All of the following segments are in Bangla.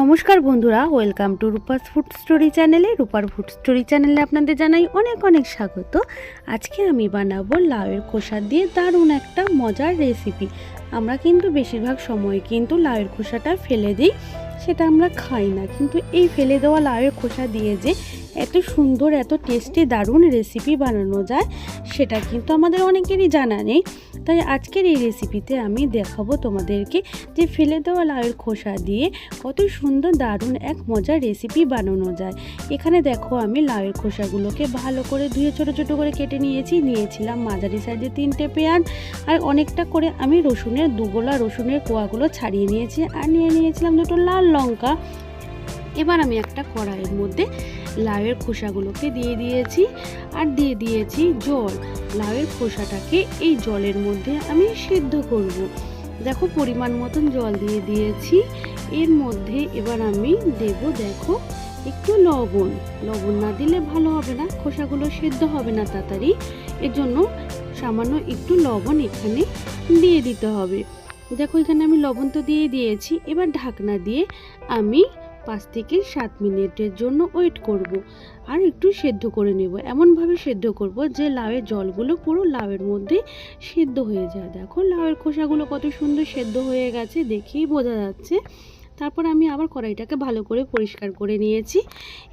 নমস্কার বন্ধুরা ওয়েলকাম টু রূপার ফুড স্টোরি চ্যানেলে রূপার ফুড স্টোরি চ্যানেলে আপনাদের জানাই অনেক অনেক স্বাগত। আজকে আমি বানাবো লাউয়ের খোসা দিয়ে দারুণ একটা মজার রেসিপি আমরা কিন্তু বেশিরভাগ সময় কিন্তু লাউয়ের খোসাটা ফেলে দিই। সেটা আমরা খাই না। কিন্তু এই ফেলে দেওয়া লাউয়ের খোসা দিয়ে যে এত সুন্দর, এত টেস্টি দারুণ রেসিপি বানানো যায়, সেটা কিন্তু আমাদের অনেকেরই জানা নেই। তাই আজকের এই রেসিপিতে আমি দেখাবো তোমাদেরকে যে ফেলে দেওয়া লাউয়ের খোসা দিয়ে কত সুন্দর, দারুণ এক মজার রেসিপি বানানো যায়। এখানে দেখো আমি লাউয়ের খোসাগুলোকে ভালো করে ধুয়ে ছোটো ছোটো করে কেটে নিয়েছি। নিয়েছিলাম মাঝারি সাইজে তিনটে পেঁয়াজ আর অনেকটা করে আমি রসুনের, দুগোলা রসুনের কোয়াগুলো ছাড়িয়ে নিয়েছি। আর নিয়ে নিয়েছিলাম দুটো লাল লঙ্কা। এবার আমি একটা কড়াইয়ের মধ্যে লাউয়ের খোসাগুলোকে দিয়ে দিয়েছি আর দিয়ে দিয়েছি জল। লাউয়ের খোসাটাকে এই জলের মধ্যে আমি সিদ্ধ করব। দেখো পরিমাণ মতন জল দিয়ে দিয়েছি। এর মধ্যে এবার আমি দেব, দেখো, একটু লবণ। লবণ না দিলে ভালো হবে না, খোসাগুলো সেদ্ধ হবে না তাড়াতাড়ি। এর জন্য সামান্য একটু লবণ এখানে দিয়ে দিতে হবে। দেখো, এখানে আমি লবণ তো দিয়ে দিয়েছি। এবার ঢাকনা দিয়ে আমি পাঁচ থেকে সাত মিনিটের জন্য ওয়েট করব। আর একটু সেদ্ধ করে নেব। এমনভাবে সেদ্ধ করব যে লাউয়ের জলগুলো পুরো লাউয়ের মধ্যে সেদ্ধ হয়ে যায়। দেখো, লাউয়ের খোসাগুলো কত সুন্দর সেদ্ধ হয়ে গেছে, দেখেই বোঝা যাচ্ছে। তারপর আমি আবার কড়াইটাকে ভালো করে পরিষ্কার করে নিয়েছি।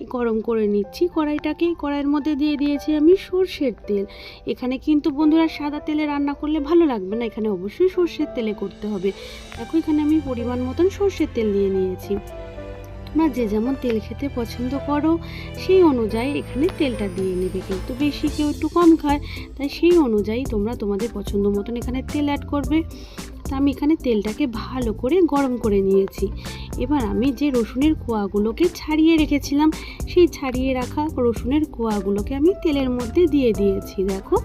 গরম করে নিচ্ছি। কড়াইটাকে কড়াইয়ের মধ্যে দিয়ে দিয়েছি আমি সর্ষের তেল। এখানে কিন্তু বন্ধুরা সাদা তেলে রান্না করলে ভালো লাগবে না। এখানে অবশ্যই সর্ষের তেলে করতে হবে। দেখো, এখানে আমি পরিমাণ মতন সর্ষের তেল নিয়ে নিয়েছি। তোমরা যে যেমন তেল খেতে পছন্দ করো, সেই অনুযায়ী এখানে তেলটা দিয়ে নেবে। কিন্তু বেশি কেউ একটু কম খায়, তাই সেই অনুযায়ী তোমরা তোমাদের পছন্দ মতন এখানে তেল অ্যাড করবে। তা আমি এখানে তেলটাকে ভালো করে গরম করে নিয়েছি। এবার আমি যে রসুনের কোয়াগুলোকে ছাড়িয়ে রেখেছিলাম, সেই ছাড়িয়ে রাখা রসুনের কোয়াগুলোকে আমি তেলের মধ্যে দিয়ে দিয়েছি। দেখো,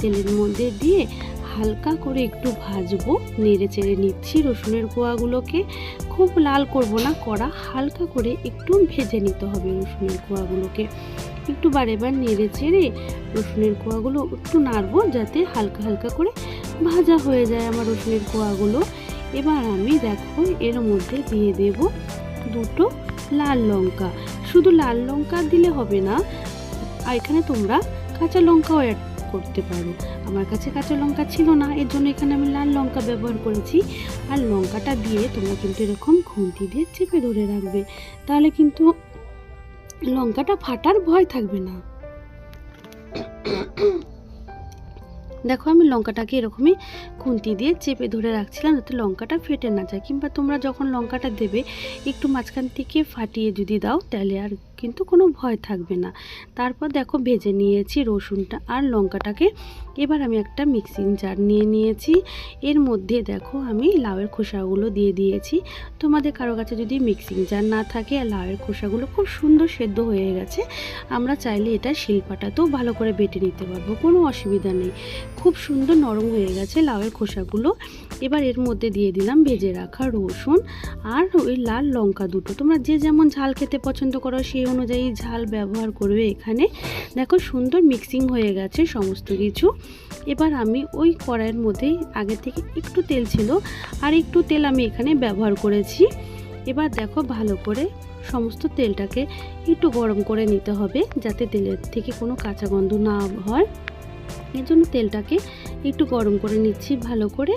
তেলের মধ্যে দিয়ে হালকা করে একটু ভাজবো, নেড়ে চেড়ে নিচ্ছি রসুনের কোয়াগুলোকে। খুব লাল করব না, কড়া হালকা করে একটু ভেজে নিতে হবে রসুনের কোয়াগুলোকে। একটু বারে বার নেড়ে চেড়ে রসুনের কোয়াগুলো একটু নাড়বো, যাতে হালকা হালকা করে ভাজা হয়ে যায় আমার রসুনের কোয়াগুলো। এবার আমি দেখো এর মধ্যে দিয়ে দেব দুটো লাল লঙ্কা। শুধু লাল লঙ্কা দিলে হবে না, এখানে তোমরা কাঁচা লঙ্কাও অ্যাড করতে পারো। আমার কাছে কাঁচা লঙ্কা ছিল না, এর জন্য এখানে আমি লাল লঙ্কা ব্যবহার করেছি। আর লঙ্কাটা দিয়ে তোমরা কিন্তু এরকম খুন্তি দিয়ে চেপে ধরে রাখবে। তাহলে কিন্তু লঙ্কাটা ফাটার ভয় থাকবে না। দেখো আমি লঙ্কাটাকে এরকমই খুন্তি দিয়ে চেপে ধরে রাখছিলাম যাতে লঙ্কাটা ফেটে না যায়। কিংবা তোমরা যখন লঙ্কাটা দেবে, একটু মাঝখান থেকে ফাটিয়ে যদি দাও, তাহলে আর কিন্তু কোনো ভয় থাকবে না। তারপর দেখো ভেজে নিয়েছি রসুনটা আর লঙ্কাটাকে এবার আমি একটা মিক্সিং জার নিয়ে নিয়েছি। এর মধ্যে দেখো আমি লাউয়ের খোসাগুলো দিয়ে দিয়েছি। তোমাদের কারও কাছে যদি মিক্সিং জার না থাকে আর লাউয়ের খোসাগুলো খুব সুন্দর সেদ্ধ হয়ে গেছে। আমরা চাইলে এটা শিল্পাটাতেও ভালো করে বেটে নিতে পারব, কোনো অসুবিধা নেই। খুব সুন্দর নরম হয়ে গেছে লাউয়ের খোসাগুলো। এবার এর মধ্যে দিয়ে দিলাম ভেজে রাখা রসুন আর ওই লাল লঙ্কা দুটো। তোমরা যে যেমন ঝাল খেতে পছন্দ করো, সেই অনুযায়ী ঝাল ব্যবহার করবে এখানে। দেখো সুন্দর মিক্সিং হয়ে গেছে সমস্ত কিছু। এবার আমি ওই কড়াইয়ের মধ্যেই আগে থেকে একটু তেল ছিল, আর একটু তেল আমি এখানে ব্যবহার করেছি। এবার দেখো ভালো করে সমস্ত তেলটাকে একটু গরম করে নিতে হবে, যাতে তেলের থেকে কোনো কাঁচা গন্ধ না হয়। এর জন্য তেলটাকে একটু গরম করে নিচ্ছি, ভালো করে।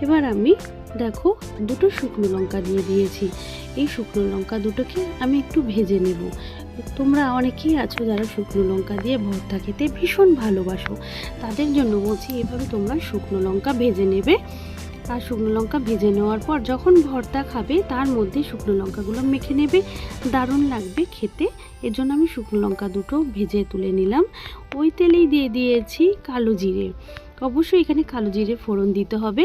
এবার আমি, দেখো, দুটো শুকনো লঙ্কা দিয়ে দিয়েছি। এই শুকনো লঙ্কা দুটোকে আমি একটু ভেজে নেব। তোমরা অনেকেই আছো যারা শুকনো লঙ্কা দিয়ে ভর্তা খেতে ভীষণ ভালোবাসো। তাদের জন্য বলছি, এভাবে তোমরা শুকনো লঙ্কা ভেজে নেবে। আর শুকনো লঙ্কা ভেজে নেওয়ার পর যখন ভর্তা খাবে, তার মধ্যে শুকনো লঙ্কাগুলো মেখে নেবে। দারুণ লাগবে খেতে। এর জন্য আমি শুকনো লঙ্কা দুটো ভেজে তুলে নিলাম। ওই তেলেই দিয়ে দিয়েছি কালো জিরে। অবশ্যই এখানে কালো জিরে ফোড়ন দিতে হবে।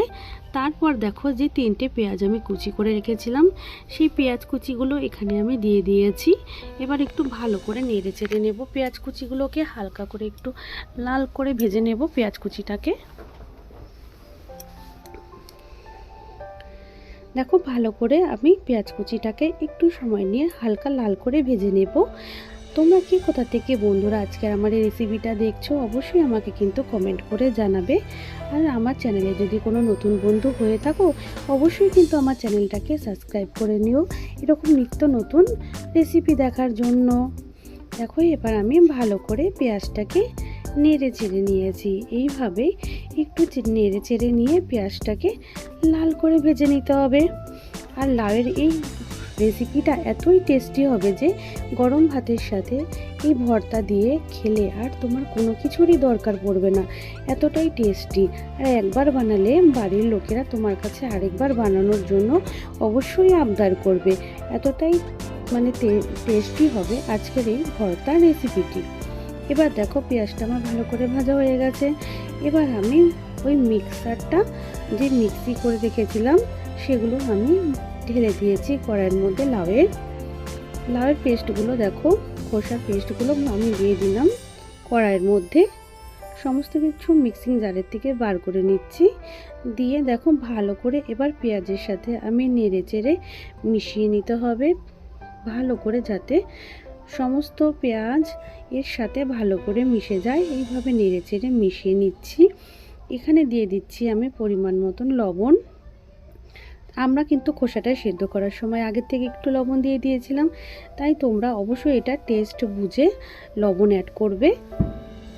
তারপর দেখো যে তিনটে পেঁয়াজ আমি কুচি করে রেখেছিলাম। সেই পেঁয়াজ কুচিগুলো এখানে আমি দিয়ে দিয়েছি। এবার একটু ভালো করে নেড়ে চেড়ে নেব। পেঁয়াজ কুচিগুলোকে হালকা করে একটু লাল করে ভেজে নেব পেঁয়াজ কুচিটাকে। দেখো, ভালো করে আমি পেঁয়াজ কুচিটাকে একটু সময় নিয়ে হালকা লাল করে ভেজে নেব। তোমরা কি কোথা থেকে বন্ধুরা আজকের আমার এই রেসিপিটা দেখছ, অবশ্যই আমাকে কিন্তু কমেন্ট করে জানাবে। আর আমার চ্যানেলে যদি কোনো নতুন বন্ধু হয়ে থাকো, অবশ্যই কিন্তু আমার চ্যানেলটাকে সাবস্ক্রাইব করে নিও। এরকম নিত্য নতুন রেসিপি দেখার জন্য। দেখো, এবার আমি ভালো করে পেঁয়াজটাকে নেড়ে চেড়ে নিয়েছি। এইভাবে একটু নেড়ে চেড়ে নিয়ে পেঁয়াজটাকে লাল করে ভেজে নিতে হবে। আর লাউয়ের এই রেসিপিটা এতই টেস্টি হবে যে, গরম ভাতের সাথে এই ভর্তা দিয়ে খেলে আর তোমার কোনো কিছুরই দরকার পড়বে না। এতটাই টেস্টি। আর একবার বানালে বাড়ির লোকেরা তোমার কাছে আরেকবার বানানোর জন্য অবশ্যই আবদার করবে। এতটাই মানে টেস্টি হবে আজকের এই ভর্তা রেসিপিটি। এবার দেখো পেঁয়াজটা আমার ভালো করে ভাজা হয়ে গেছে। এবার আমি ওই মিক্সারটা যে মিক্সি করে রেখেছিলাম, সেগুলো আমি ঢেলে দিয়েছি কড়াইয়ের মধ্যে লাউয়ের। লাউয়ের পেস্টগুলো দেখো, খোসার পেস্টগুলো আমি দিয়ে দিলাম কড়াইয়ের মধ্যে। সমস্ত কিছু মিক্সিং জারের থেকে বার করে নিচ্ছি। দিয়ে দেখো ভালো করে এবার পেঁয়াজের সাথে আমি নেড়ে চেড়ে মিশিয়ে নিতে হবে। ভালো করে যাতে সমস্ত পেঁয়াজ এর সাথে ভালো করে মিশে যায়। এইভাবে নেড়ে চেড়ে মিশিয়ে নিচ্ছি। এখানে দিয়ে দিচ্ছি আমি পরিমাণ মতন লবণ। আমরা কিন্তু খোসাটা সেদ্ধ করার সময় আগের থেকে একটু লবণ দিয়ে দিয়েছিলাম। তাই তোমরা অবশ্যই এটা টেস্ট বুঝে লবণ অ্যাড করবে।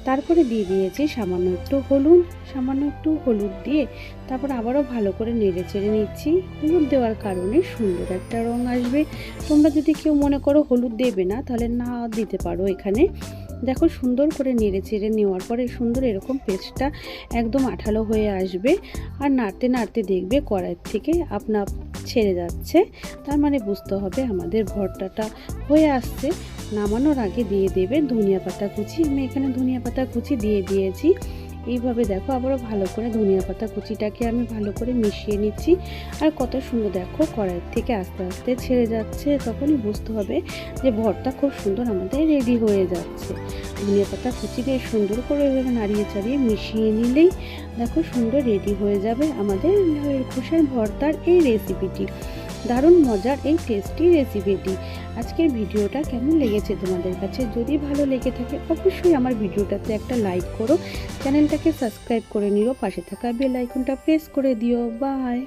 তারপরে দিয়ে দিয়েছি সামান্য একটু হলুদ, সামান্য একটু হলুদ দিয়ে তারপর আবারও ভালো করে নেড়ে চেড়ে নিচ্ছি। হলুদ দেওয়ার কারণে সুন্দর একটা রং আসবে। তোমরা যদি কেউ মনে করো হলুদ দেবে না, তাহলে না দিতে পারো এখানে। দেখো সুন্দর করে নেড়ে চেড়ে নেওয়ার পরে সুন্দর এরকম পেস্টটা একদম আঠালো হয়ে আসবে। আর নাড়তে নাড়তে দেখবে কড়াইয়ের থেকে আপনা ছেড়ে যাচ্ছে। তার মানে বুঝতে হবে আমাদের ভর্তাটা হয়ে আসছে। নামানোর আগে দিয়ে দেবে ধনিয়া পাতা কুচি। আমি এখানে ধনিয়া পাতা কুচি দিয়ে দিয়েছি। এইভাবে দেখো আবারও ভালো করে ধনিয়া পাতা কুচিটাকে আমি ভালো করে মিশিয়ে নিচ্ছি। আর কত সুন্দর দেখো কড়াইয়ের থেকে আস্তে আস্তে ছেড়ে যাচ্ছে, তখনই বুঝতে হবে যে ভর্তা খুব সুন্দর আমাদের রেডি হয়ে যাচ্ছে। ধনিয়া পাতা কুচি দিয়ে সুন্দর করে এভাবে নাড়িয়ে চাড়িয়ে মিশিয়ে নিলেই দেখো সুন্দর রেডি হয়ে যাবে আমাদের খোসার ভর্তার এই রেসিপিটি দারুণ মজার এই টেস্টি রেসিপিটি আজকের ভিডিওটা কেমন লেগেছে তোমাদের কাছে? যদি ভালো লেগে থাকে, অবশ্যই আমার ভিডিওটাতে একটা লাইক করো। চ্যানেলটাকে সাবস্ক্রাইব করে নিও পাশে থাকা বেল আইকনটা প্রেস করে দিও। বাই